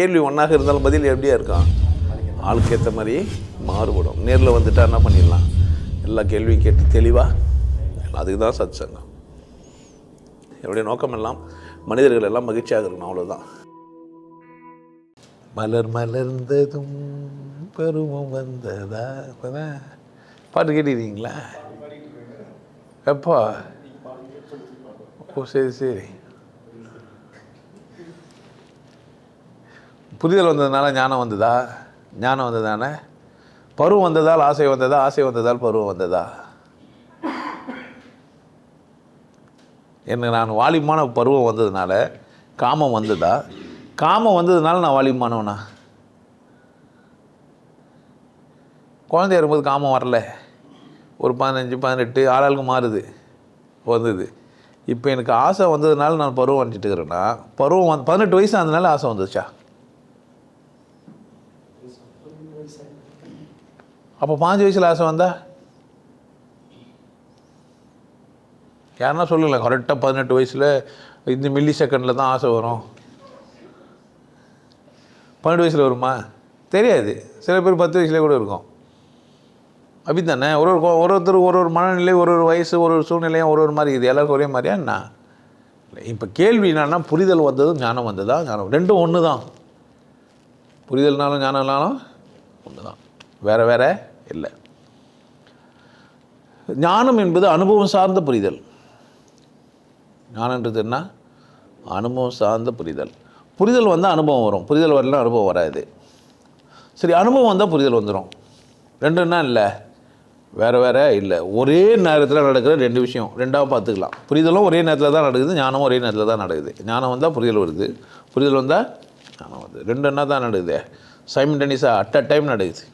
கேள்வி ஒன்றாக இருந்தாலும் பதில் எப்படியா இருக்கான் ஆளுக்கு ஏற்ற மாதிரி மாறுபடும். நேரில் வந்துட்டா என்ன பண்ணிடலாம்? எல்லா கேள்வியும் கேட்டு தெளிவாக அதுக்கு தான் சத் சங்கம் என்னுடைய நோக்கம் எல்லாம் மனிதர்கள் எல்லாம் மகிழ்ச்சியாக இருக்கணும் அவ்வளோதான் மலர் மலர்ந்ததும் பருவம் வந்ததா? இப்போதான் பாட்டு கேட்டுக்கிறீங்களா? எப்போ? ஓ சரி சரி. புரிதல் வந்ததுனால ஞானம் வந்ததா? ஞானம் வந்ததானே பருவம் வந்ததால் ஆசை வந்ததா? ஆசை வந்ததால் பருவம் வந்ததா? எனக்கு நான் வாலிமான பருவம் வந்ததுனால காமம் வந்ததா? காமம் வந்ததுனால நான் வாலிமானவனா குழந்தை இருக்கும்போது காமம் வரல. ஒரு பதினஞ்சு பதினெட்டு ஆளாளுக்கு மாறுது. வந்தது. இப்போ எனக்கு ஆசை வந்ததுனால நான் பருவம் வந்துட்டு இருக்கிறேன்னா பருவம் வந்து பதினெட்டு வயசு அதனால ஆசை வந்துச்சா அப்போ பாஞ்சு வயசில் ஆசை வந்தா? யாருன்னா சொல்லுங்களேன் கரெக்டாக பதினெட்டு வயசில் இந்த மில்லி செகண்டில் தான் ஆசை வரும். பன்னெண்டு வயசில் வருமா? தெரியாது. சில பேர் பத்து வயசுலேயே கூட இருக்கும். அப்படி தானே ஒரு ஒரு ஒரு ஒருத்தர் ஒரு ஒரு மனநிலை ஒரு ஒரு வயசு ஒரு ஒரு சூழ்நிலையும் ஒரு ஒரு மாதிரி இது எல்லாருக்கும் ஒரே மாதிரியா என்ன? இப்போ கேள்வி என்னன்னா புரிதல் வந்ததும் ஞானம் வந்ததா? ஞானம். ரெண்டும் ஒன்று தான் புரிதல்னாலும் ஞானம்னாலும் ஒன்று தான் வேறு வேற இல்லை. ஞானம் என்பது அனுபவம் சார்ந்த புரிதல். ஞானன்றது என்ன? அனுபவம் சார்ந்த புரிதல். புரிதல் வந்தால் அனுபவம் வரும். புரிதல் வரலாம் அனுபவம் வராது. சரி அனுபவம் வந்தால் புரிதல் வந்துடும் ரெண்டுன்னா என்ன இல்லை? வேறு வேறு இல்லை. ஒரே நேரத்தில் நடக்கிற ரெண்டு விஷயம். ரெண்டாக பார்த்துக்கலாம். புரிதலும் ஒரே நேரத்தில் தான் நடக்குது ஞானமும் ஒரே நேரத்தில் தான் நடக்குது. ஞானம் வந்தால் புரிதல் வருது. புரிதல் வந்தால் ஆனால் வருது ரெண்டு என்ன தான் நடக்குது. சைமண்டனிஸாக அட் அ டைம் நடக்குது.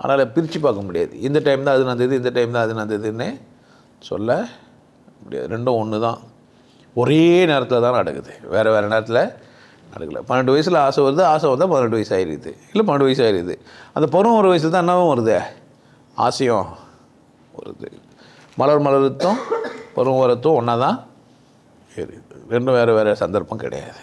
அதனால் பிரித்து பார்க்க முடியாது. இந்த டைம் தான் அது நடந்தது இந்த டைம் தான் அது நடந்ததுன்னு சொல்ல முடியாது. ரெண்டும் ஒன்று தான். ஒரே நேரத்தில் தான் நடக்குது. வேறு வேறு நேரத்தில் நடக்கலை. பன்னெண்டு வயசில் ஆசை வருது ஆசை வந்தால் பதினெட்டு வயசு ஆயிடுது இல்லை பன்னெண்டு வயசு ஆயிடுது அந்த பருவம் ஒரு வயசில் தான் என்னவும் வருது. ஆசையும் வருது. மலர் மலர்த்தும் பருவம் வரத்தும் ஒன்றா தான் இருக்குது ரெண்டும் வேறு வேறு சந்தர்ப்பம் கிடையாது.